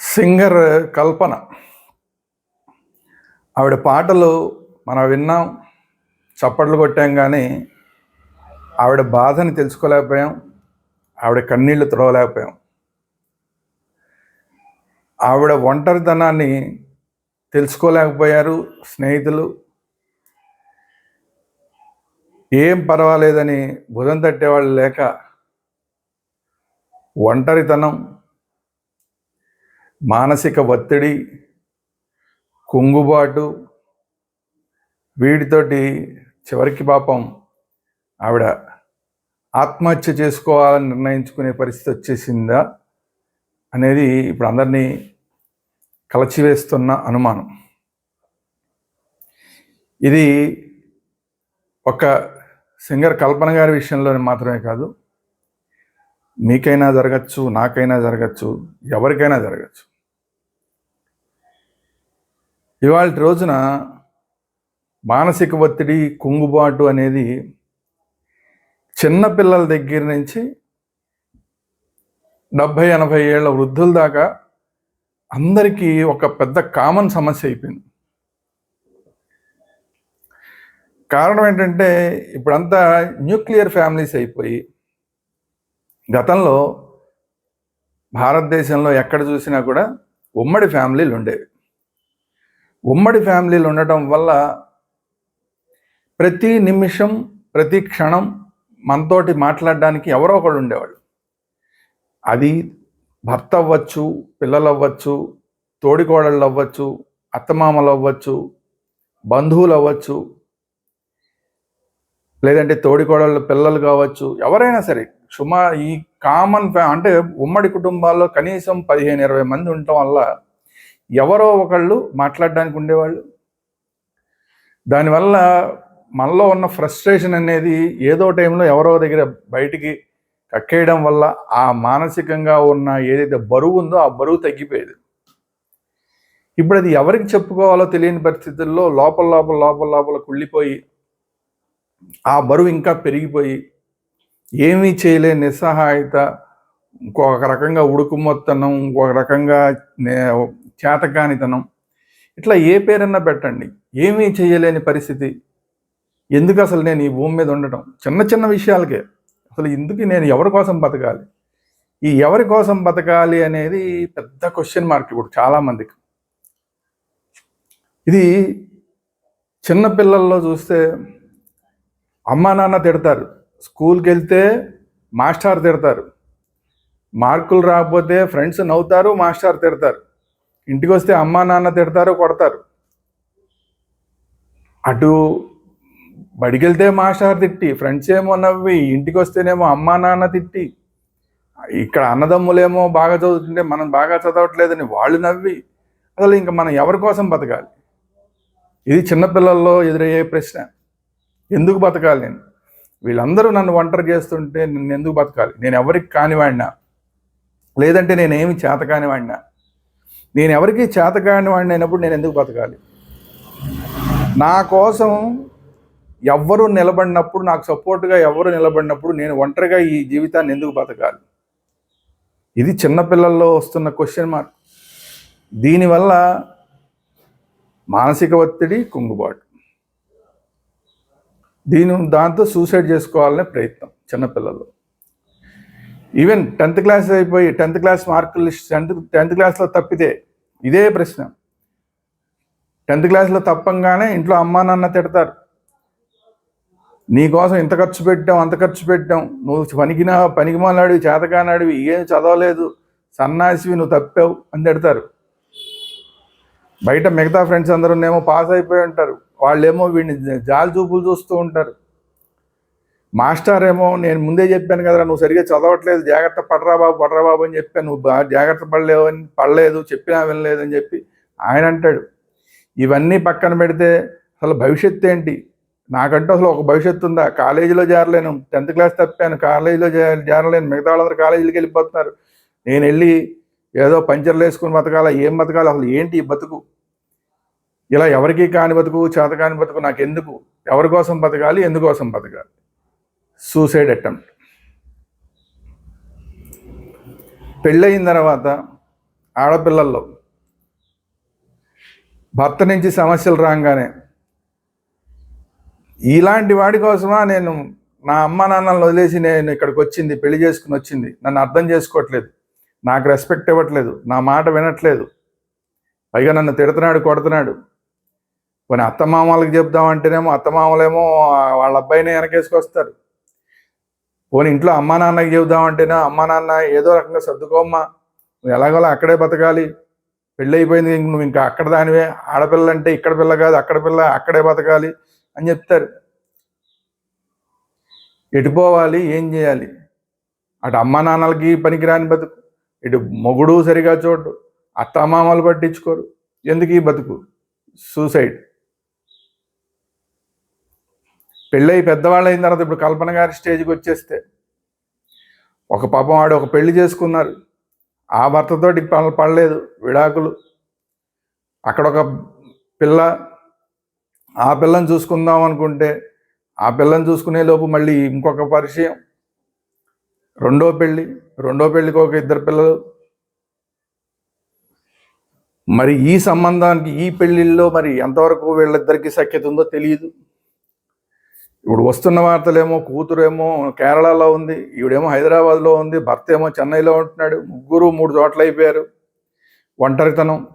Singer కల్పన. ఆవిడ పాటలు మనం విన్నాం చప్పట్లు కొట్టాం కానీ ఆవిడ బాధని తెలుసుకోలేకపోయాం ఆవిడ కన్నీళ్ళు తుడవలేకపోయాం ఆవిడ ఒంటరితనాన్ని తెలుసుకోలేకపోయారు స్నేహితులు. ఏం పర్వాలేదని భుజం తట్టేవాళ్ళు లేక ఒంటరితనం మానసిక ఒత్తిడి కుంగుబాటు వీటితోటి చివరికి పాపం ఆవిడ ఆత్మహత్య చేసుకోవాలని నిర్ణయించుకునే పరిస్థితి వచ్చేసిందా అనేది ఇప్పుడు అందరినీ కలచివేస్తున్న అనుమానం. ఇది ఒక సింగర్ కల్పన గారి విషయంలో మాత్రమే కాదు మీకైనా జరగచ్చు నాకైనా జరగచ్చు ఎవరికైనా జరగచ్చు. ఇవాళ రోజున మానసిక ఒత్తిడి కుంగుబాటు అనేది చిన్నపిల్లల దగ్గర నుంచి డెబ్భై ఎనభై ఏళ్ళ వృద్ధుల దాకా అందరికీ ఒక పెద్ద కామన్ సమస్య అయిపోయింది. కారణం ఏంటంటే ఇప్పుడంతా న్యూక్లియర్ ఫ్యామిలీస్ అయిపోయి గతంలో భారతదేశంలో ఎక్కడ చూసినా కూడా ఉమ్మడి ఫ్యామిలీలు ఉండేవి. ఉమ్మడి ఫ్యామిలీలు ఉండటం వల్ల ప్రతి నిమిషం ప్రతి క్షణం మనతోటి మాట్లాడడానికి ఎవరో ఒకళ్ళు ఉండేవాళ్ళు. అది భర్త అవ్వచ్చు పిల్లలు అవ్వచ్చు తోడికోడళ్ళు అవ్వచ్చు అత్తమామలు అవ్వచ్చు బంధువులు అవ్వచ్చు లేదంటే తోడికోడళ్ళు పిల్లలు కావచ్చు ఎవరైనా సరే. సుమా ఈ కామన్ ఫ్యా అంటే ఉమ్మడి కుటుంబాల్లో కనీసం పదిహేను ఇరవై మంది ఉండటం వల్ల ఎవరో ఒకళ్ళు మాట్లాడడానికి ఉండేవాళ్ళు. దానివల్ల మనలో ఉన్న ఫ్రస్ట్రేషన్ అనేది ఏదో టైంలో ఎవరో దగ్గర బయటికి కక్కేయడం వల్ల ఆ మానసికంగా ఉన్న ఏదైతే బరువు ఉందో ఆ బరువు తగ్గిపోయేది. ఇప్పుడు అది ఎవరికి చెప్పుకోవాలో తెలియని పరిస్థితుల్లో లోపల లోపల లోపల లోపల కుళ్ళిపోయి ఆ బరువు ఇంకా పెరిగిపోయి ఏమీ చేయలేని నిస్సహాయత ఇంకొక రకంగా ఉడుకుమొత్తనం ఇంకొక రకంగా నే- చేతకానితనం. ఇట్లా ఏ పేరన్నా పెట్టండి. ఏమీ చేయలేని పరిస్థితి. ఎందుకు అసలు నేను ఈ భూమి మీద ఉండటం? చిన్న చిన్న విషయాలకే. అసలు ఎందుకు నేను ఎవరి కోసం బతకాలి? ఈ ఎవరి కోసం బతకాలి అనేది పెద్ద క్వశ్చన్ మార్క్ ఇప్పుడు చాలామందికి. ఇది చిన్నపిల్లల్లో చూస్తే అమ్మా నాన్న తిడతారు. స్కూల్కి వెళ్తే మాస్టర్ తిడతారు. మార్కులు రాకపోతే ఫ్రెండ్స్ నవ్వుతారు మాస్టర్ తిడతారు. ఇంటికి వస్తే అమ్మా నాన్న తిడతారు కొడతారు. అటు బడికి వెళ్తే మాస్టర్ తిట్టి ఫ్రెండ్స్ ఏమో నవ్వి ఇంటికి వస్తేనేమో అమ్మా నాన్న తిట్టి ఇక్కడ అన్నదమ్ములేమో బాగా చదువుతుంటే మనం బాగా చదవట్లేదని వాళ్ళు నవ్వి అసలు ఇంకా మనం ఎవరి కోసం బతకాలి? ఇది చిన్నపిల్లల్లో ఎదురయ్యే ప్రశ్న. ఎందుకు బతకాలి నేను? వీళ్ళందరూ నన్ను ఒంటరి చేస్తుంటే నేను ఎందుకు బతకాలి? నేను ఎవరికి కానివాడినా? లేదంటే నేనేమి చేత కానివాడినా? నేను ఎవరికి చేతకాని వాడిని అయినప్పుడు నేను ఎందుకు బతకాలి? నా కోసం ఎవ్వరు నిలబడినప్పుడు నాకు సపోర్ట్గా ఎవరు నిలబడినప్పుడు నేను ఒంటరిగా ఈ జీవితాన్ని ఎందుకు బతకాలి? ఇది చిన్నపిల్లల్లో వస్తున్న క్వశ్చన్ మార్క్ దీనివల్ల మానసిక ఒత్తిడి కుంగుబాటు. దీని దాంతో సూసైడ్ చేసుకోవాలనే ప్రయత్నం చిన్నపిల్లలు ఈవెన్ టెన్త్ క్లాస్ అయిపోయి టెన్త్ క్లాస్ మార్కులు టెన్త్ టెన్త్ క్లాస్లో తప్పితే ఇదే ప్రశ్న. టెన్త్ క్లాస్లో తప్పంగానే ఇంట్లో అమ్మా నాన్న తిడతారు. నీకోసం ఇంత ఖర్చు పెట్టాం అంత ఖర్చు పెట్టాం. నువ్వు పనికినా పనికిమాలాడివి చేతకానాడివి ఏం చదవలేదు సన్నాసివి నువ్వు తప్పావు అని తిడతారు. బయట మిగతా ఫ్రెండ్స్ అందరూనేమో ఏమో పాస్ అయిపోయి ఉంటారు. వాళ్ళేమో వీడిని జాలి చూపులు చూస్తూ ఉంటారు. మాస్టర్ ఏమో నేను ముందే చెప్పాను కదరా నువ్వు సరిగ్గా చదవట్లేదు జాగ్రత్త పడరా బాబు పడరా బాబు అని చెప్పాను. నువ్వు బాగా జాగ్రత్త పడలేవు అని పడలేదు చెప్పినా వినలేదు అని చెప్పి ఆయన అంటాడు. ఇవన్నీ పక్కన పెడితే అసలు భవిష్యత్తు ఏంటి? నాకంటూ అసలు ఒక భవిష్యత్తు ఉందా? కాలేజీలో చేరలేను టెన్త్ క్లాస్ తప్పాను కాలేజీలో చేరలేను మిగతా వాళ్ళందరూ కాలేజీకి వెళ్ళిపోతున్నారు. నేను వెళ్ళి ఏదో పంచర్లు వేసుకుని బతకాలా ఏం బతకాలి అసలు ఏంటి బతుకు? ఇలా ఎవరికి కాని బతుకు చేత కాని బతుకు నాకు ఎందుకు ఎవరి కోసం బతకాలి ఎందుకోసం బతకాలి? Suicide attempt. పెళ్ళయిన తర్వాత ఆడపిల్లల్లో భర్త నుంచి సమస్యలు రాగానే ఇలాంటి వాడి కోసమా నేను నా అమ్మ నాన్నలను వదిలేసి నేను ఇక్కడికి వచ్చింది పెళ్ళి చేసుకుని వచ్చింది నన్ను అర్థం చేసుకోవట్లేదు నాకు రెస్పెక్ట్ ఇవ్వట్లేదు నా మాట వినట్లేదు పైగా నన్ను తిడుతున్నాడు కొడుతున్నాడు. కొన్ని అత్తమామలకు చెప్దామంటేనేమో అత్తమామలేమో వాళ్ళ అబ్బాయిని వెనకేసుకొస్తారు. పోనీ ఇంట్లో అమ్మా నాన్నకి చెబుదామంటేనే? అమ్మా నాన్న ఏదో రకంగా సర్దుకోమ్మా. నువ్వు ఎలాగోలా అక్కడే బతకాలి. పెళ్ళి అయిపోయింది ఇంక నువ్వు ఇంకా అక్కడ దానివే. ఆడపిల్ల అంటే ఇక్కడ పిల్ల కాదు అక్కడ పిల్ల అక్కడే బతకాలి అని చెప్తారు. ఎటుపోవాలి ఏం చేయాలి? అటు అమ్మా నాన్నలకి పనికిరాని బతుకు. ఇటు మొగుడు సరిగా చూడు అత్తమామలు పట్టించుకోరు. ఎందుకు ఈ బతుకు? సూసైడ్. పెళ్ళై పెద్దవాళ్ళు అయిన తర్వాత ఇప్పుడు కల్పన గారి స్టేజ్కి వచ్చేస్తే ఒక పాపం వాడు ఒక పెళ్ళి చేసుకున్నారు. ఆ భర్తతోటి పనులు పడలేదు విడాకులు. అక్కడ ఒక పిల్ల ఆ పిల్లని చూసుకుందాం అనుకుంటే ఆ పిల్లని చూసుకునే లోపు మళ్ళీ ఇంకొక పరిచయం. రెండో పెళ్ళి రెండో పెళ్ళికి ఒక ఇద్దరు పిల్లలు. మరి ఈ సంబంధానికి ఈ పెళ్ళిళ్ళలో మరి ఎంతవరకు వీళ్ళిద్దరికీ సఖ్యత ఉందో తెలియదు. ఇప్పుడు వస్తున్న వార్తలేమో కూతురేమో కేరళలో ఉంది ఈవిడేమో హైదరాబాద్లో ఉంది భర్త ఏమో చెన్నైలో ఉంటున్నాడు ముగ్గురు మూడు చోట్ల అయిపోయారు. ఒంటరితనం.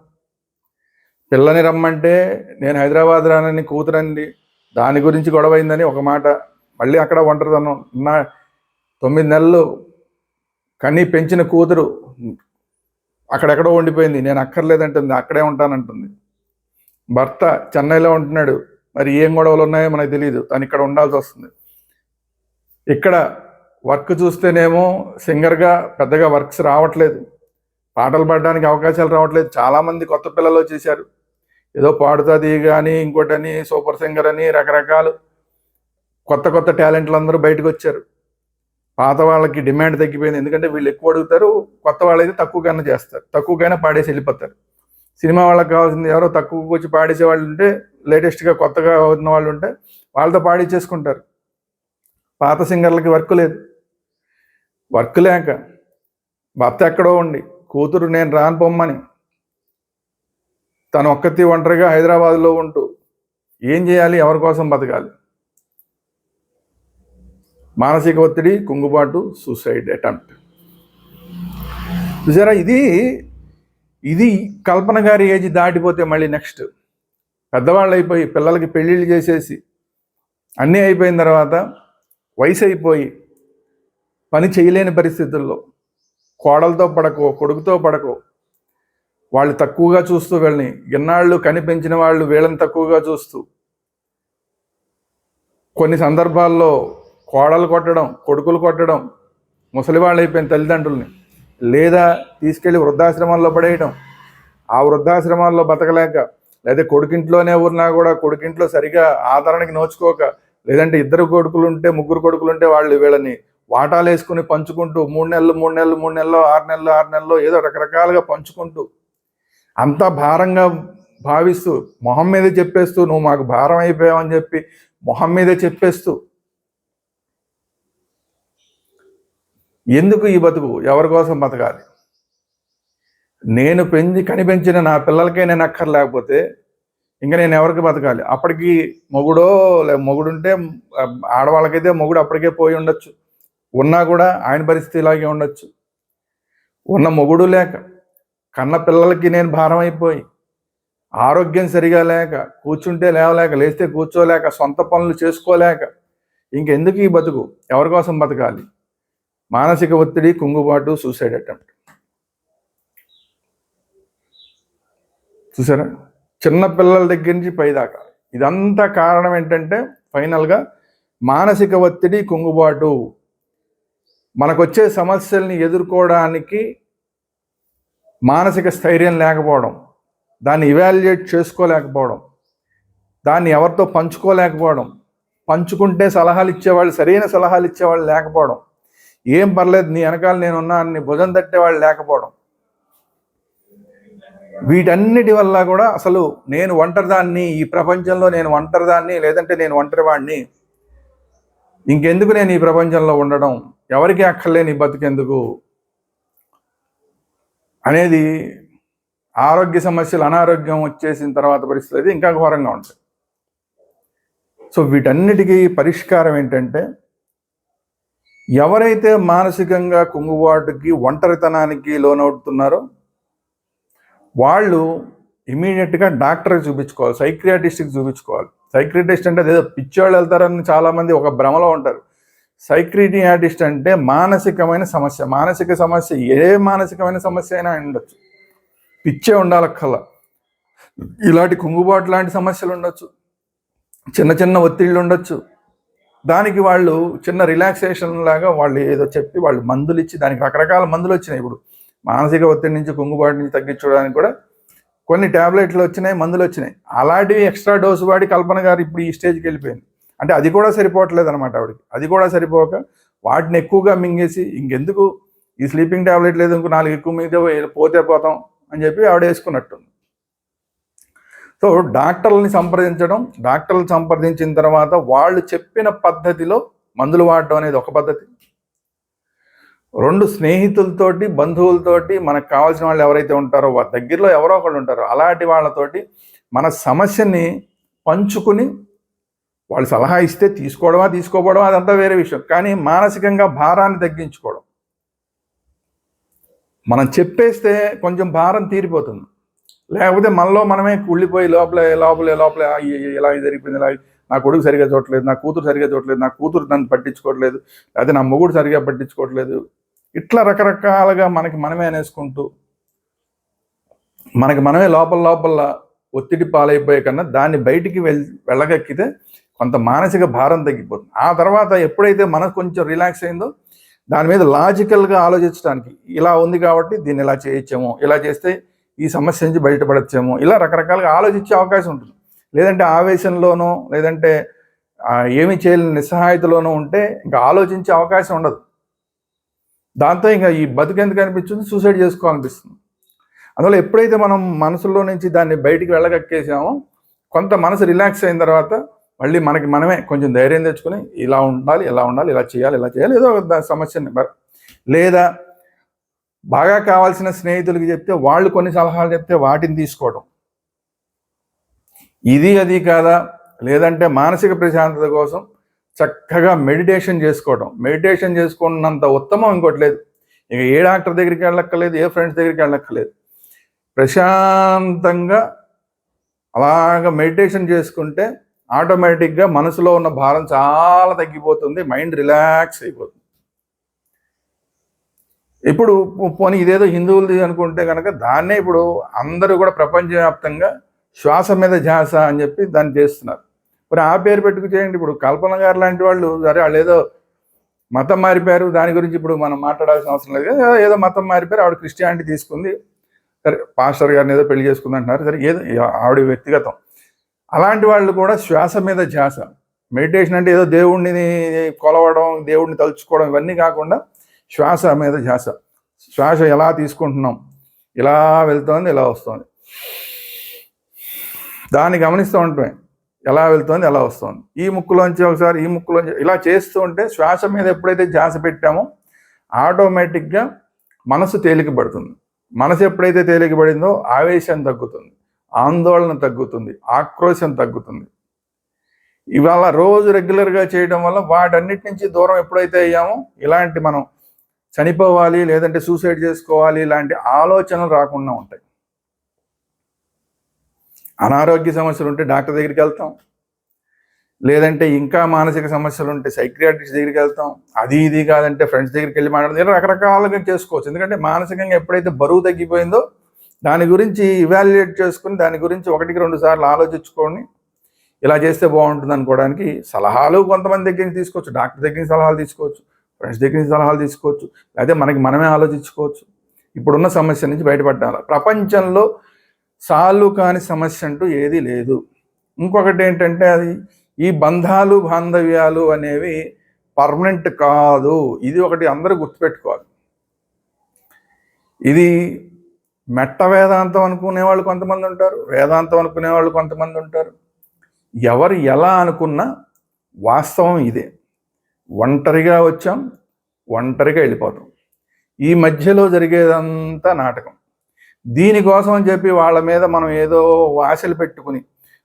పిల్లని రమ్మంటే నేను హైదరాబాద్ రానని కూతురండి దాని గురించి గొడవైందని ఒక మాట. మళ్ళీ అక్కడ ఒంటరితనం. నా తొమ్మిది నెలలు కనీ పెంచిన కూతురు అక్కడెక్కడో ఉండిపోయింది. నేను అక్కర్లేదంటుంది అక్కడే ఉంటానంటుంది. భర్త చెన్నైలో ఉంటున్నాడు మరి ఏం గొడవలు ఉన్నాయో మనకు తెలియదు తను ఇక్కడ ఉండాల్సి వస్తుంది. ఇక్కడ వర్క్ చూస్తేనేమో సింగర్గా పెద్దగా వర్క్స్ రావట్లేదు. పాటలు పాడడానికి అవకాశాలు రావట్లేదు. చాలామంది కొత్త పిల్లలు వచ్చేసారు ఏదో పాడుతుంది కానీ ఇంకోటని సూపర్ సింగర్ అని రకరకాలు కొత్త కొత్త టాలెంట్లు అందరూ బయటకు వచ్చారు. పాత వాళ్ళకి డిమాండ్ తగ్గిపోయింది. ఎందుకంటే వీళ్ళు ఎక్కువ అడుగుతారు కొత్త వాళ్ళైతే తక్కువకైనా చేస్తారు. తక్కువకైనా పాడేసి వెళ్ళిపోతారు. సినిమా వాళ్ళకి కావాల్సింది ఎవరో తక్కువకి వచ్చి పాడేసే వాళ్ళు ఉంటే లేటెస్ట్గా కొత్తగా ఉన్న వాళ్ళు ఉంటే వాళ్ళతో పాడి చేసుకుంటారు పాత సింగర్లకి వర్క్ లేదు. వర్క్ లేక భర్త ఎక్కడో ఉండి కూతురు నేను రాను పొమ్మని తను ఒక్కతి ఒంటరిగా హైదరాబాద్లో ఉంటూ ఏం చేయాలి ఎవరి కోసం బతకాలి? మానసిక ఒత్తిడి కుంగుబాటు సూసైడ్ అటెంప్ట్. చూసారా? ఇది ఇది కల్పన గారి ఏజ్ దాటిపోతే మళ్ళీ నెక్స్ట్. పెద్దవాళ్ళు అయిపోయి పిల్లలకి పెళ్ళిళ్ళు చేసేసి అన్నీ అయిపోయిన తర్వాత వయసు అయిపోయి పని చేయలేని పరిస్థితుల్లో కోడలతో పడకో కొడుకుతో పడకో. వాళ్ళు తక్కువగా చూస్తూ వీళ్ళని ఎన్నాళ్ళు కనిపించిన వాళ్ళు వీళ్ళని తక్కువగా చూస్తూ. కొన్ని సందర్భాల్లో కోడలు కొట్టడం కొడుకులు కొట్టడం ముసలి వాళ్ళు అయిపోయిన తల్లిదండ్రుల్ని లేదా తీసుకెళ్ళి వృద్ధాశ్రమాల్లో పడేయడం ఆ వృద్ధాశ్రమాల్లో బతకలేక లేదా కొడుకింట్లోనే ఉన్నా కూడా కొడుకింట్లో సరిగా ఆదరణకి నోచుకోక లేదంటే ఇద్దరు కొడుకులు ఉంటే ముగ్గురు కొడుకులు ఉంటే వాళ్ళు వీళ్ళని వాటాలు వేసుకుని పంచుకుంటూ మూడు నెలలు మూడు నెలలు మూడు నెలలు ఆరు నెలలు ఆరు నెలలు ఏదో రకరకాలుగా పంచుకుంటూ అంత భారంగా భావిస్తూ మొహం మీద చెప్పేస్తూ నువ్వు మాకు భారం అయిపోయావని చెప్పి మొహం మీదే చెప్పేస్తూ. ఎందుకు ఈ బతుకు? ఎవరి కోసం బతకాలి? నేను పెంచి కనిపించిన నా పిల్లలకే నేను అక్కర్లేకపోతే ఇంకా నేను ఎవరికి బతకాలి? అప్పటికి మొగుడో లే మొగుడుంటే ఆడవాళ్ళకైతే మొగుడు అప్పటికే పోయి ఉండొచ్చు. ఉన్నా కూడా ఆయన పరిస్థితి ఇలాగే ఉండొచ్చు. ఉన్న మొగుడు లేక కన్న పిల్లలకి నేను భారం అయిపోయి ఆరోగ్యం సరిగా లేక కూర్చుంటే లేవలేక లేస్తే కూర్చోలేక సొంత పనులు చేసుకోలేక ఇంకెందుకు ఈ బతుకు? ఎవరి కోసం బతకాలి? మానసిక ఒత్తిడి కుంగుబాటు సూసైడ్ అటెంప్ట్ చూసారా? చిన్న పిల్లల దగ్గర నుంచి పైదాకా ఇదంతా కారణం ఏంటంటే ఫైనల్గా మానసిక ఒత్తిడి కుంగుబాటు. మనకొచ్చే సమస్యల్ని ఎదుర్కోవడానికి మానసిక స్థైర్యం లేకపోవడం దాన్ని ఇవాల్యుయేట్ చేసుకోలేకపోవడం దాన్ని ఎవరితో పంచుకోలేకపోవడం పంచుకుంటే సలహాలు ఇచ్చేవాళ్ళు సరైన సలహాలు ఇచ్చేవాళ్ళు లేకపోవడం ఏం పర్లేదు నీ వెనకాల నేనున్నా అని భుజం తట్టేవాళ్ళు లేకపోవడం వీటన్నిటి వల్ల కూడా అసలు నేను ఒంటరిదాన్ని ఈ ప్రపంచంలో నేను ఒంటరిదాన్ని లేదంటే నేను ఒంటరివాడిని ఇంకెందుకు నేను ఈ ప్రపంచంలో ఉండడం? ఎవరికి అక్కర్లేని బతికెందుకు? అనేది ఆరోగ్య సమస్యలు అనారోగ్యం వచ్చేసిన తర్వాత పరిస్థితి అయితే ఇంకా ఘోరంగా ఉంటుంది. సో వీటన్నిటికీ పరిష్కారం ఏంటంటే ఎవరైతే మానసికంగా కుంగుబాటుకి ఒంటరితనానికి లోనవుతున్నారో వాళ్ళు ఇమీడియట్గా డాక్టర్ చూపించుకోవాలి సైక్రియాటిస్ట్కి చూపించుకోవాలి. సైక్రియాటిస్ట్ అంటే అదేదో పిచ్చోళ్ళు వెళ్తారని చాలామంది ఒక భ్రమలో ఉంటారు. సైక్రియాటిస్ట్ అంటే మానసికమైన సమస్య. మానసిక సమస్య ఏ మానసికమైన సమస్య అయినా ఉండొచ్చు. పిచ్చే కల ఇలాంటి కుంగుబాటు లాంటి సమస్యలు ఉండొచ్చు. చిన్న చిన్న ఒత్తిళ్ళు ఉండొచ్చు. దానికి వాళ్ళు చిన్న రిలాక్సేషన్ లాగా వాళ్ళు ఏదో చెప్పి వాళ్ళు మందులు ఇచ్చి దానికి రకరకాల మందులు వచ్చినాయి ఇప్పుడు. మానసిక ఒత్తిడి నుంచి కుంగుబాటు నుంచి తగ్గించడానికి కూడా కొన్ని ట్యాబ్లెట్లు వచ్చినాయి మందులు వచ్చినాయి. అలాంటివి ఎక్స్ట్రా డోసు వాడి కల్పన గారు ఇప్పుడు ఈ స్టేజ్కి వెళ్ళిపోయింది. అంటే అది కూడా సరిపోవట్లేదు అనమాట ఆవిడకి. అది కూడా సరిపోక వాటిని ఎక్కువగా మింగేసి ఇంకెందుకు? ఈ స్లీపింగ్ ట్యాబ్లెట్ లేదు ఇంకో నాలుగు ఎక్కువ మీద పోతే పోతాం అని చెప్పి ఆవిడ వేసుకున్నట్టుంది. సో డాక్టర్లని సంప్రదించడం డాక్టర్లు సంప్రదించిన తర్వాత వాళ్ళు చెప్పిన పద్ధతిలో మందులు వాడటం అనేది ఒక పద్ధతి. రెండు స్నేహితులతోటి బంధువులతోటి మనకు కావాల్సిన వాళ్ళు ఎవరైతే ఉంటారో వాళ్ళ దగ్గరలో ఎవరో ఒకళ్ళు ఉంటారో అలాంటి వాళ్ళతోటి మన సమస్యని పంచుకుని వాళ్ళు సలహా ఇస్తే తీసుకోవడమా తీసుకోపోవడమా అదంతా వేరే విషయం. కానీ మానసికంగా భారాన్ని తగ్గించుకోవడం. మనం చెప్పేస్తే కొంచెం భారం తీరిపోతుంది. లేకపోతే మనలో మనమే కుళ్ళిపోయి లోపల లోపల లోపల ఇలా జరిగిపోయింది ఇలా నా కొడుకు సరిగా చూడట్లేదు నా కూతురు సరిగా చూడట్లేదు నా కూతురు నన్ను పట్టించుకోవట్లేదు లేకపోతే నా మొగుడు సరిగా పట్టించుకోవట్లేదు. ఇట్లా రకరకాలుగా మనకి మనమే అనేసుకుంటూ మనకి మనమే లోపల లోపల ఒత్తిడి పాలైపోయే కన్నా దాన్ని బయటికి వెళ్ వెళ్ళగక్కితే కొంత మానసిక భారం తగ్గిపోతుంది. ఆ తర్వాత ఎప్పుడైతే మనకు కొంచెం రిలాక్స్ అయిందో దాని మీద లాజికల్గా ఆలోచించడానికి ఇలా ఉంది కాబట్టి దీన్ని ఇలా చేయొచ్చేమో ఇలా చేస్తే ఈ సమస్య నుంచి బయటపడచ్చేమో ఇలా రకరకాలుగా ఆలోచించే అవకాశం ఉంటుంది. లేదంటే ఆవేశంలోనో లేదంటే ఏమి ఏమీ చేయలేని నిస్సహాయతలోనూ ఉంటే ఇంకా ఆలోచించే అవకాశం ఉండదు. దాంతో ఇంకా ఈ బతుకెందుకు అనిపించింది? సూసైడ్ చేసుకోవాలనిపిస్తుంది. అందువల్ల ఎప్పుడైతే మనం మనసులో నుంచి దాన్ని బయటికి వెళ్ళగక్కేసామో కొంత మనసు రిలాక్స్ అయిన తర్వాత మళ్ళీ మనకి మనమే కొంచెం ధైర్యం తెచ్చుకొని ఇలా ఉండాలి ఇలా ఉండాలి ఇలా చేయాలి ఇలా చేయాలి ఏదో ఒక సమస్యని లేదా బాగా కావాల్సిన స్నేహితులకి చెప్తే వాళ్ళు కొన్ని సలహాలు చెప్తే వాటిని తీసుకోవడం ఇది అది కాదా? లేదంటే మానసిక ప్రశాంతత కోసం చక్కగా మెడిటేషన్ చేసుకోవడం మెడిటేషన్ చేసుకున్నంత ఉత్తమం ఇంకోటి లేదు. ఇక ఏ డాక్టర్ దగ్గరికి వెళ్ళక్కర్లేదు ఏ ఫ్రెండ్స్ దగ్గరికి వెళ్ళక్కర్లేదు. ప్రశాంతంగా అలాగ మెడిటేషన్ చేసుకుంటే ఆటోమేటిక్గా మనసులో ఉన్న భారం చాలా తగ్గిపోతుంది మైండ్ రిలాక్స్ అయిపోతుంది. ఇప్పుడు పోనీ ఇదేదో హిందువులది అనుకుంటే కనుక దాన్నే ఇప్పుడు అందరూ కూడా ప్రపంచవ్యాప్తంగా శ్వాస మీద ధ్యాస అని చెప్పి దాన్ని చేస్తున్నారు. మరి ఆ పేరు పెట్టుకు చేయండి. ఇప్పుడు కల్పన గారు లాంటి వాళ్ళు సరే వాళ్ళు ఏదో మతం మారిపోయారు దాని గురించి ఇప్పుడు మనం మాట్లాడాల్సిన అవసరం లేదు ఏదో మతం మారిపోయారు ఆవిడ క్రిస్టియానిటీ తీసుకుంది. సరే పాస్టర్ గారిని ఏదో పెళ్ళి చేసుకుంది అంటున్నారు సరే ఏదో ఆవిడ వ్యక్తిగతం. అలాంటి వాళ్ళు కూడా శ్వాస మీద ధ్యాస. మెడిటేషన్ అంటే ఏదో దేవుడిని కొలవడం దేవుడిని తలుచుకోవడం ఇవన్నీ కాకుండా శ్వాస మీద ధ్యాస. శ్వాస ఎలా తీసుకుంటున్నాం? ఇలా వెళ్తోంది ఇలా వస్తుంది. దాన్ని గమనిస్తూ ఉంటాం ఎలా వెళ్తోంది ఎలా వస్తుంది. ఈ ముక్కులోంచి ఒకసారి ఈ ముక్కులోంచి ఇలా చేస్తూ ఉంటే శ్వాస మీద ఎప్పుడైతే ధ్యాస పెట్టామో ఆటోమేటిక్గా మనసు తేలికపడుతుంది మనసు ఎప్పుడైతే తేలిక పడిందో ఆవేశం తగ్గుతుంది ఆందోళన తగ్గుతుంది ఆక్రోశం తగ్గుతుంది. ఇవాళ రోజు రెగ్యులర్గా చేయడం వల్ల వాటన్నిటి నుంచి దూరం ఎప్పుడైతే అయ్యామో ఇలాంటి మనం చనిపోవాలి లేదంటే సూసైడ్ చేసుకోవాలి ఇలాంటి ఆలోచనలు రాకుండా ఉంటాయి. అనారోగ్య సమస్యలు ఉంటే డాక్టర్ దగ్గరికి వెళ్తాం. లేదంటే ఇంకా మానసిక సమస్యలు ఉంటే సైక్రియాట్రిస్ట్ దగ్గరికి వెళ్తాం. అది ఇది కాదంటే ఫ్రెండ్స్ దగ్గరికి వెళ్ళి మాట్లాడదు రకరకాలుగా చేసుకోవచ్చు. ఎందుకంటే మానసికంగా ఎప్పుడైతే బరువు తగ్గిపోయిందో దాని గురించి ఇవాల్యుయేట్ చేసుకుని దాని గురించి ఒకటికి రెండు సార్లు ఆలోచించుకొని ఇలా చేస్తే బాగుంటుంది అనుకోవడానికి సలహాలు కొంతమంది దగ్గర నుంచి తీసుకోవచ్చు. డాక్టర్ దగ్గర నుంచి సలహాలు తీసుకోవచ్చు. ఫ్రెండ్స్ దగ్గర నుంచి సలహాలు తీసుకోవచ్చు. లేకపోతే మనకి మనమే ఆలోచించుకోవచ్చు. ఇప్పుడున్న సమస్య నుంచి బయటపడాలి ప్రపంచంలో సాల్వ్ కాని సమస్య అంటూ ఏది లేదు. ఇంకొకటి ఏంటంటే అది ఈ బంధాలు బాంధవ్యాలు అనేవి పర్మనెంట్ కాదు. ఇది ఒకటి అందరూ గుర్తుపెట్టుకోవాలి. ఇది మెట్ట వేదాంతం అనుకునే వాళ్ళు కొంతమంది ఉంటారు వేదాంతం అనుకునే వాళ్ళు కొంతమంది ఉంటారు. ఎవరు ఎలా అనుకున్నా వాస్తవం ఇదే. ఒంటరిగా వచ్చాం ఒంటరిగా వెళ్ళిపోతాం. ఈ మధ్యలో జరిగేదంతా నాటకం. దీనికోసం అని చెప్పి వాళ్ళ మీద మనం ఏదో ఆశలు పెట్టుకుని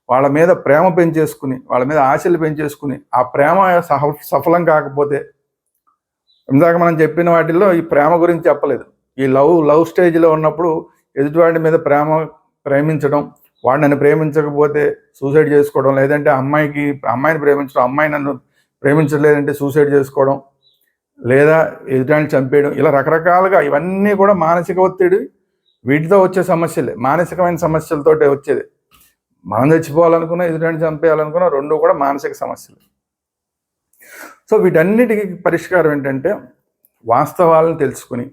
వాళ్ళ మీద ప్రేమ పెంచేసుకుని వాళ్ళ మీద ఆశలు పెంచేసుకుని ఆ ప్రేమ సఫ సఫలం కాకపోతే ఇందాక మనం చెప్పిన వాటిల్లో ఈ ప్రేమ గురించి చెప్పలేదు. ఈ లవ్ లవ్ స్టేజ్లో ఉన్నప్పుడు ఎదుటివాడి మీద ప్రేమ ప్రేమించడం వాడు నన్ను ప్రేమించకపోతే సూసైడ్ చేసుకోవడం లేదంటే అమ్మాయికి అమ్మాయిని ప్రేమించడం అమ్మాయి నన్ను ప్రేమించలేదంటే సూసైడ్ చేసుకోవడం లేదా ఎదుటాన్ని చంపేయడం ఇలా రకరకాలుగా ఇవన్నీ కూడా మానసిక ఒత్తిడి వీటితో వచ్చే సమస్యలే మానసికమైన సమస్యలతోటే వచ్చేది. మనం చచ్చిపోవాలనుకున్నా ఎదుటాన్ని చంపేయాలనుకున్నా రెండు కూడా మానసిక సమస్యలు. సో వీటన్నిటికీ పరిష్కారం ఏంటంటే వాస్తవాలను తెలుసుకుని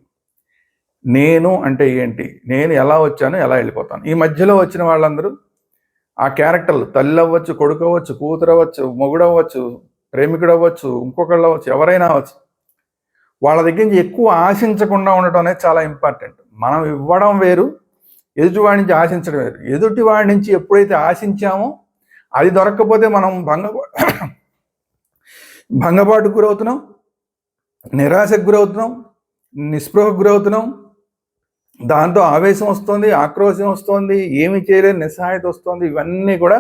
నేను అంటే ఏంటి నేను ఎలా వచ్చాను ఎలా వెళ్ళిపోతాను. ఈ మధ్యలో వచ్చిన వాళ్ళందరూ ఆ క్యారెక్టర్లు తల్లి అవ్వచ్చు కొడుకు అవ్వచ్చు కూతురు అవ్వచ్చు మొగుడు అవ్వచ్చు ప్రేమికుడు అవ్వచ్చు ఇంకొకళ్ళు అవ్వచ్చు ఎవరైనా అవ్వచ్చు వాళ్ళ దగ్గర నుంచి ఎక్కువ ఆశించకుండా ఉండటం అనేది చాలా ఇంపార్టెంట్. మనం ఇవ్వడం వేరు ఎదుటివాడి నుంచి ఆశించడం వేరు. ఎదుటివాడి నుంచి ఎప్పుడైతే ఆశించామో అది దొరకకపోతే మనం భంగ భంగపాటుకు గురవుతున్నాం నిరాశకు గురవుతున్నాం నిస్పృహకు గురవుతున్నాం. దాంతో ఆవేశం వస్తుంది ఆక్రోశం వస్తుంది ఏమి చేయలేని నిస్సహాయత వస్తుంది. ఇవన్నీ కూడా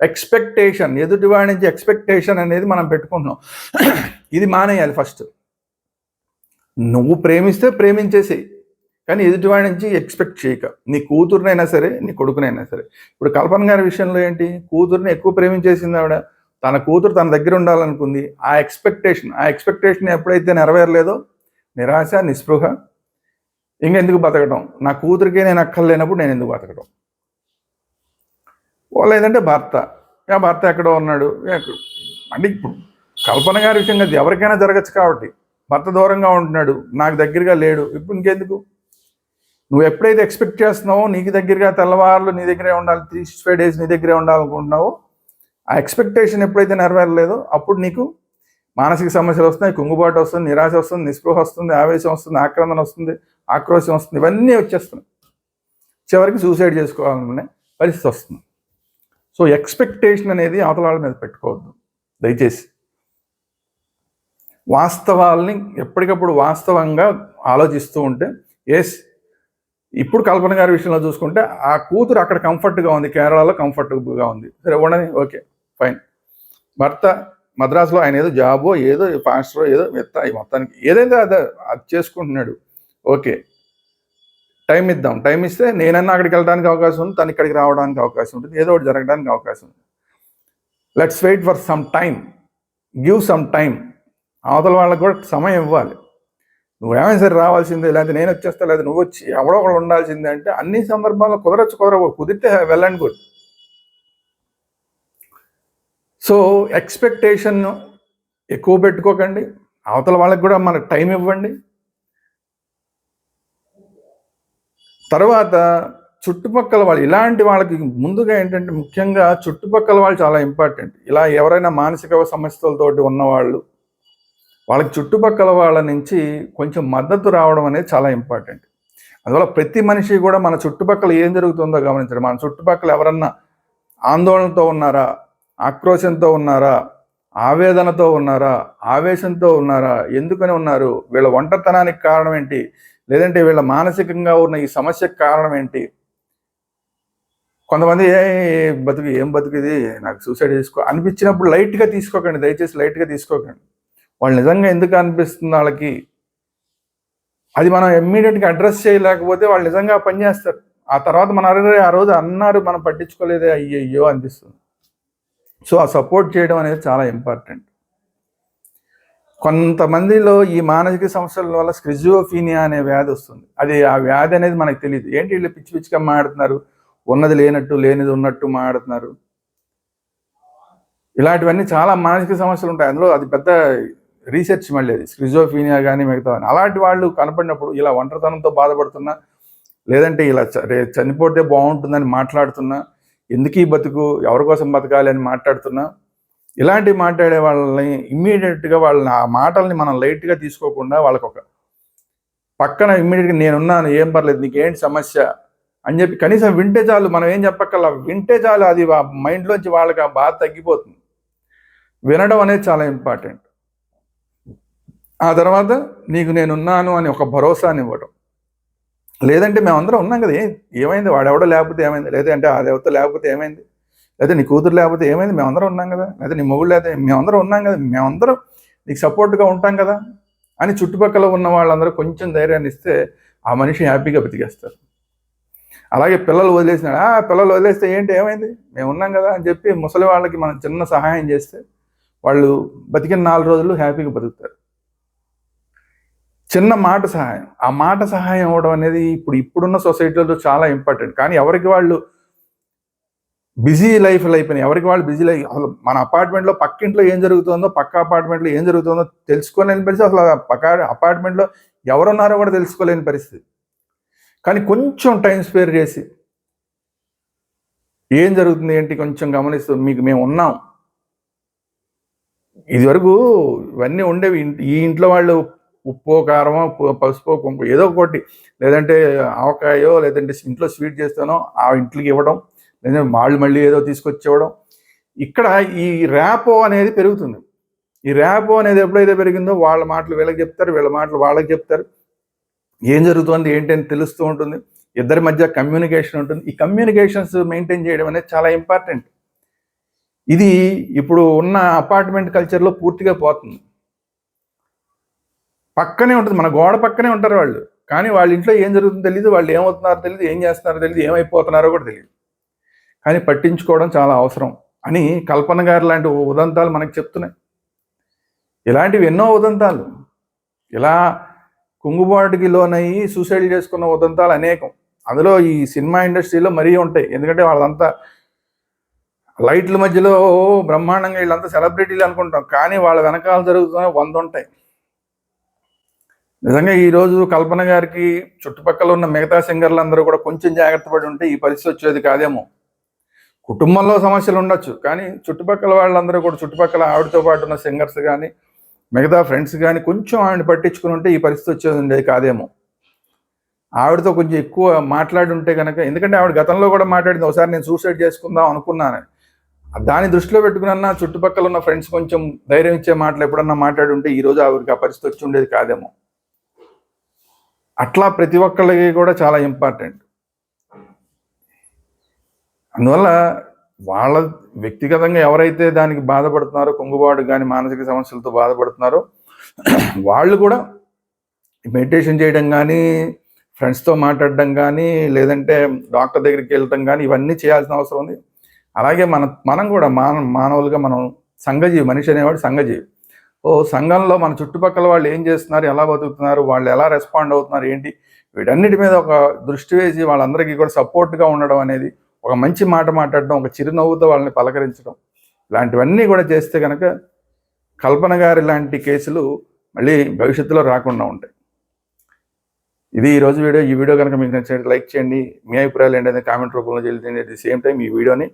ఎక్స్పెక్టేషన్ ఎదుటివాడి నుంచి ఎక్స్పెక్టేషన్ అనేది మనం పెట్టుకుంటున్నాం. ఇది మానేయాలి ఫస్ట్. నువ్వు ప్రేమిస్తే ప్రేమించేసేయి. కానీ ఎదుటివాడి నుంచి ఎక్స్పెక్ట్ చేయక. నీ కూతురునైనా సరే నీ కొడుకునైనా సరే. ఇప్పుడు కల్పన గారి విషయంలో ఏంటి? కూతురుని ఎక్కువ ప్రేమించేసింది ఆవిడ. తన కూతురు తన దగ్గర ఉండాలనుకుంది. ఆ ఎక్స్పెక్టేషన్ ఆ ఎక్స్పెక్టేషన్ ఎప్పుడైతే నెరవేరలేదో నిరాశ నిస్పృహ ఇంకెందుకు బతకడం నా కూతురికే నేను అక్కర్లేనప్పుడు నేను ఎందుకు బతకడం ఓ లేదంటే భర్త. యా భర్త ఎక్కడో ఉన్నాడు. అంటే ఇప్పుడు కల్పన గారి విషయం ఎవరికైనా జరగచ్చు కాబట్టి. భర్త దూరంగా ఉంటున్నాడు. నాకు దగ్గరగా లేడు. ఇప్పుడు ఇంకెందుకు? నువ్వు ఎప్పుడైతే ఎక్స్పెక్ట్ చేస్తున్నావో నీకు దగ్గరగా తెల్లవారులు నీ దగ్గరే ఉండాలి త్రీ సిక్స్ ఫైవ్ డేస్ నీ దగ్గరే ఉండాలనుకుంటున్నావో ఆ ఎక్స్పెక్టేషన్ ఎప్పుడైతే నెరవేరలేదో అప్పుడు నీకు మానసిక సమస్యలు వస్తున్నాయి కుంగుబాటు వస్తుంది నిరాశ వస్తుంది నిస్పృహ వస్తుంది ఆవేశం వస్తుంది ఆక్రమణ వస్తుంది ఆక్రోశం వస్తుంది ఇవన్నీ వచ్చేస్తున్నాయి. చివరికి సూసైడ్ చేసుకోవాలనే పరిస్థితి వస్తుంది. సో ఎక్స్పెక్టేషన్ అనేది అవతలాల మీద పెట్టుకోవద్దు. దయచేసి. వాస్తవాల్ని ఎప్పటికప్పుడు వాస్తవంగా ఆలోచిస్తూ ఉంటే ఎస్ ఇప్పుడు కల్పన గారి విషయంలో చూసుకుంటే ఆ కూతురు అక్కడ కంఫర్ట్గా ఉంది. కేరళలో కంఫర్టబుల్గా ఉంది. సరే ఉండని ఓకే ఫైన్. భర్త మద్రాసులో ఆయన ఏదో జాబో ఏదో ఫాస్టరో ఏదో మెత్త మొత్తానికి ఏదైతే అది అది చేసుకుంటున్నాడు. ఓకే. టైం ఇద్దాం. టైం ఇస్తే నేనన్నా అక్కడికి వెళ్ళడానికి అవకాశం ఉంది తను ఇక్కడికి రావడానికి అవకాశం ఉంటుంది ఏదో ఒకటి జరగడానికి అవకాశం ఉంది. Let's wait for some time give some time అవతల వాళ్ళకి కూడా సమయం ఇవ్వాలి. నువ్వేమైనా సరే రావాల్సిందే లేకపోతే నేను వచ్చేస్తా లేదా నువ్వు వచ్చి ఎవడో ఒకడు ఉండాల్సిందే అంటే అన్ని సందర్భాల్లో కుదరచ్చు కుదరవు కుదిరితే వెళ్ళండి గుడ్ సో ఎక్స్పెక్టేషన్ ఎక్కువ పెట్టుకోకండి. అవతల వాళ్ళకి కూడా మనకు టైం ఇవ్వండి. తర్వాత చుట్టుపక్కల వాళ్ళు ఇలాంటి వాళ్ళకి ముందుగా ఏంటంటే ముఖ్యంగా చుట్టుపక్కల వాళ్ళు చాలా ఇంపార్టెంట్ ఇలా ఎవరైనా మానసిక సమస్యలతోటి ఉన్నవాళ్ళు వాళ్ళకి చుట్టుపక్కల వాళ్ళ నుంచి కొంచెం మద్దతు రావడం అనేది చాలా ఇంపార్టెంట్. అందువల్ల ప్రతి మనిషి కూడా మన చుట్టుపక్కల ఏం జరుగుతుందో గమనించడం. మన చుట్టుపక్కల ఎవరన్నా ఆందోళనతో ఉన్నారా? ఆక్రోశంతో ఉన్నారా? ఆవేదనతో ఉన్నారా? ఆవేశంతో ఉన్నారా? ఎందుకని ఉన్నారు? వీళ్ళ ఒంటరితనానికి కారణం ఏంటి? లేదంటే వీళ్ళ మానసికంగా ఉన్న ఈ సమస్యకు కారణం ఏంటి? కొంతమంది ఏ బతుకు ఏం బతుకుది నాకు సూసైడ్ చేసుకో అనిపించినప్పుడు లైట్గా తీసుకోకండి. దయచేసి లైట్గా తీసుకోకండి. వాళ్ళు నిజంగా ఎందుకు అనిపిస్తుంది వాళ్ళకి? అది మనం ఇమ్మీడియట్గా అడ్రస్ చేయలేకపోతే వాళ్ళు నిజంగా పనిచేస్తారు ఆ తర్వాత మన అరే ఆ రోజు అన్నారు మనం పట్టించుకోలేదే అయ్యయ్యో అనిపిస్తుంది. సో ఆ సపోర్ట్ చేయడం అనేది చాలా ఇంపార్టెంట్ కొంతమందిలో ఈ మానసిక సమస్యల వల్ల స్క్రిజియోఫీనియా అనే వ్యాధి వస్తుంది. అది ఆ వ్యాధి అనేది మనకు తెలియదు ఏంటి వీళ్ళు పిచ్చి పిచ్చిగా మాడుతున్నారు ఉన్నది లేనట్టు లేనిది ఉన్నట్టు మాడుతున్నారు ఇలాంటివన్నీ చాలా మానసిక సమస్యలు ఉంటాయి. అందులో అది పెద్ద రీసెర్చ్ మళ్ళీ అది. స్క్రిజోఫీనియా కానీ మిగతా అలాంటి వాళ్ళు కనపడినప్పుడు ఇలా ఒంటరితనంతో బాధపడుతున్నా లేదంటే ఇలా చ- రే- చనిపోతే బాగుంటుందని మాట్లాడుతున్నా ఎందుకు ఈ బతుకు ఎవరి కోసం బతకాలి అని మాట్లాడుతున్నా ఇలాంటి మాట్లాడే వాళ్ళని ఇమ్మీడియట్గా వాళ్ళని ఆ మాటల్ని మనం లైట్గా తీసుకోకుండా వాళ్ళకొక పక్కన ఇమ్మీడియట్గా నేనున్నాను ఏం పర్లేదు నీకేంటి సమస్య అని చెప్పి కనీసం వింటే చాలు మనం ఏం చెప్పక్కర్లా వింటే చాలు అది మైండ్లోంచి వాళ్ళకి ఆ బాధ తగ్గిపోతుంది. వినడం అనేది చాలా ఇంపార్టెంట్ ఆ తర్వాత నీకు నేనున్నాను అని ఒక భరోసాని ఇవ్వడం లేదంటే మేమందరం ఉన్నాం కదా ఏమైంది? వాడెవడో లేకపోతే ఏమైంది? లేదంటే ఆ దేవత లేకపోతే ఏమైంది? లేదా నీ కూతురు లేకపోతే ఏమైంది? మేమందరం ఉన్నాం కదా. లేదా నీ మొగుడు లేకపోతే మేమందరం ఉన్నాం కదా. మేమందరం నీకు సపోర్ట్గా ఉంటాం కదా అని చుట్టుపక్కల ఉన్న వాళ్ళందరూ కొంచెం ధైర్యాన్ని ఇస్తే ఆ మనిషి హ్యాపీగా బతికేస్తారు. అలాగే పిల్లలు వదిలేసినాడు. ఆ పిల్లలు వదిలేస్తే ఏంటి? ఏమైంది? మేము ఉన్నాం కదా అని చెప్పి ముసలి వాళ్ళకి మనం చిన్న సహాయం చేస్తే వాళ్ళు బతికిన నాలుగు రోజులు హ్యాపీగా బతుకుతారు. చిన్న మాట సహాయం. ఆ మాట సహాయం అవ్వడం అనేది ఇప్పుడు ఇప్పుడున్న సొసైటీలో చాలా ఇంపార్టెంట్. కానీ ఎవరికి వాళ్ళు బిజీ లైఫ్లు అయిపోయినాయి ఎవరికి వాళ్ళు బిజీ లైఫ్ అసలు మన అపార్ట్మెంట్లో పక్కింట్లో ఏం జరుగుతుందో పక్క అపార్ట్మెంట్లో ఏం జరుగుతుందో తెలుసుకోలేని పరిస్థితి. అసలు పక్క అపార్ట్మెంట్లో ఎవరున్నారో కూడా తెలుసుకోలేని పరిస్థితి. కానీ కొంచెం టైం స్పేర్ చేసి ఏం జరుగుతుంది ఏంటి కొంచెం గమనిస్తూ మీకు మేము ఉన్నాం. ఇదివరకు ఇవన్నీ ఉండేవి. ఈ ఇంట్లో వాళ్ళు ఉప్పు కారమో పసుపు కుంకు ఏదో ఒకటి. లేదంటే ఆవకాయో లేదంటే ఇంట్లో స్వీట్ చేస్తానో ఆ ఇంట్లోకి ఇవ్వడం లేదంటే వాళ్ళు మళ్ళీ ఏదో తీసుకొచ్చి ఇవ్వడం. ఇక్కడ ఈ ర్యాపో అనేది పెరుగుతుంది. ఈ ర్యాపో అనేది ఎప్పుడైతే పెరిగిందో వాళ్ళ మాటలు వీళ్ళకి చెప్తారు వీళ్ళ మాటలు వాళ్ళకి చెప్తారు. ఏం జరుగుతుంది ఏంటి అని తెలుస్తూ ఉంటుంది. ఇద్దరి మధ్య కమ్యూనికేషన్ ఉంటుంది. ఈ కమ్యూనికేషన్స్ మెయింటైన్ చేయడం అనేది చాలా ఇంపార్టెంట్. ఇది ఇప్పుడు ఉన్న అపార్ట్మెంట్ కల్చర్లో పూర్తిగా పోతుంది. పక్కనే ఉంటుంది మన గోడ పక్కనే ఉంటారు వాళ్ళు. కానీ వాళ్ళ ఇంట్లో ఏం జరుగుతుందో తెలియదు వాళ్ళు ఏమవుతున్నారో తెలియదు ఏం చేస్తున్నారో తెలియదు ఏమైపోతున్నారో కూడా తెలియదు కానీ పట్టించుకోవడం చాలా అవసరం అని కల్పన గారు లాంటి ఉదంతాలు మనకు చెప్తున్నాయి. ఇలాంటివి ఎన్నో ఉదంతాలు. ఇలా కుంగుబాటుకి లోనయ్యి సూసైడ్ చేసుకున్న ఉదంతాలు అనేకం. అందులో ఈ సినిమా ఇండస్ట్రీలో మరీ ఉంటాయి. ఎందుకంటే వాళ్ళంతా లైట్ల మధ్యలో బ్రహ్మాండంగా వీళ్ళంతా సెలబ్రిటీలు అనుకుంటాం. కానీ వాళ్ళ వెనకాల జరుగుతున్న వంద ఉంటాయి. నిజంగా ఈరోజు కల్పన గారికి చుట్టుపక్కల ఉన్న మిగతా సింగర్లందరూ కూడా కొంచెం జాగ్రత్త పడి ఉంటే ఈ పరిస్థితి వచ్చేది కాదేమో. కుటుంబంలో సమస్యలు ఉండొచ్చు కానీ చుట్టుపక్కల వాళ్ళందరూ కూడా చుట్టుపక్కల ఆవిడతో పాటు ఉన్న సింగర్స్ కానీ మిగతా ఫ్రెండ్స్ కానీ కొంచెం ఆవిడ పట్టించుకుని ఉంటే ఈ పరిస్థితి వచ్చేది ఉండేది కాదేమో. ఆవిడతో కొంచెం ఎక్కువ మాట్లాడి ఉంటే కనుక ఎందుకంటే ఆవిడ గతంలో కూడా మాట్లాడింది ఒకసారి నేను సూసైడ్ చేసుకుందాం అనుకున్నాను. దాని దృష్టిలో పెట్టుకున్నా చుట్టుపక్కల ఉన్న ఫ్రెండ్స్ కొంచెం ధైర్యం ఇచ్చే మాటలు ఎప్పుడన్నా మాట్లాడి ఉంటే ఈ రోజు ఆవిడకి ఆ పరిస్థితి వచ్చి ఉండేది కాదేమో. అట్లా ప్రతి ఒక్కళ్ళకి కూడా చాలా ఇంపార్టెంట్. అందువల్ల వాళ్ళ వ్యక్తిగతంగా ఎవరైతే దానికి బాధపడుతున్నారో కుంగుబాటు కానీ మానసిక సమస్యలతో బాధపడుతున్నారో వాళ్ళు కూడా మెడిటేషన్ చేయడం కానీ ఫ్రెండ్స్తో మాట్లాడడం కానీ లేదంటే డాక్టర్ దగ్గరికి వెళ్ళటం కానీ ఇవన్నీ చేయాల్సిన అవసరం ఉంది. అలాగే మన మనం కూడా మాన మానవులుగా మనం సంఘజీవి మనిషి అనేవాడు సంఘజీవి. ఓ సంఘంలో మన చుట్టుపక్కల వాళ్ళు ఏం చేస్తున్నారు ఎలా బతుకుతున్నారు వాళ్ళు ఎలా రెస్పాండ్ అవుతున్నారు ఏంటి? వీటన్నిటి మీద ఒక దృష్టి వేసి వాళ్ళందరికీ కూడా సపోర్ట్గా ఉండడం అనేది ఒక మంచి మాట మాట్లాడడం ఒక చిరునవ్వుతో వాళ్ళని పలకరించడం ఇలాంటివన్నీ కూడా చేస్తే కనుక కల్పన గారి లాంటి కేసులు మళ్ళీ భవిష్యత్తులో రాకుండా ఉంటాయి. ఇది ఈ రోజు వీడియో. ఈ వీడియో కనుక మీకు నచ్చినట్టు లైక్ చేయండి. మీ అభిప్రాయాలు ఏంటంటే కామెంట్ రూపంలో తెలియజేయండి. అట్ ది సేమ్ టైం ఈ వీడియోని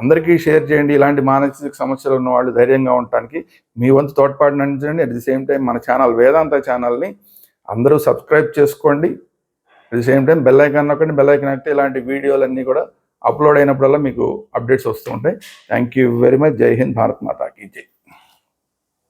అందరికీ షేర్ చేయండి. ఇలాంటి మానసిక సమస్యలు ఉన్న వాళ్ళు ధైర్యంగా ఉండటానికి మీ వంతు తోడ్పాటు అందించండి. అట్ ది సేమ్ టైం మన ఛానల్ వేదాంత ఛానల్ని అందరూ సబ్స్క్రైబ్ చేసుకోండి. At the same time bell icon నొక్కండి. బెల్ ఐకాన్ అయితే ఇలాంటి వీడియోలన్నీ కూడా అప్లోడ్ అయినప్పుడల్లా మీకు అప్డేట్స్ వస్తూ ఉంటాయి. థ్యాంక్ యూ వెరీ మచ్ జై హింద్ భారత్ మాతాకి జై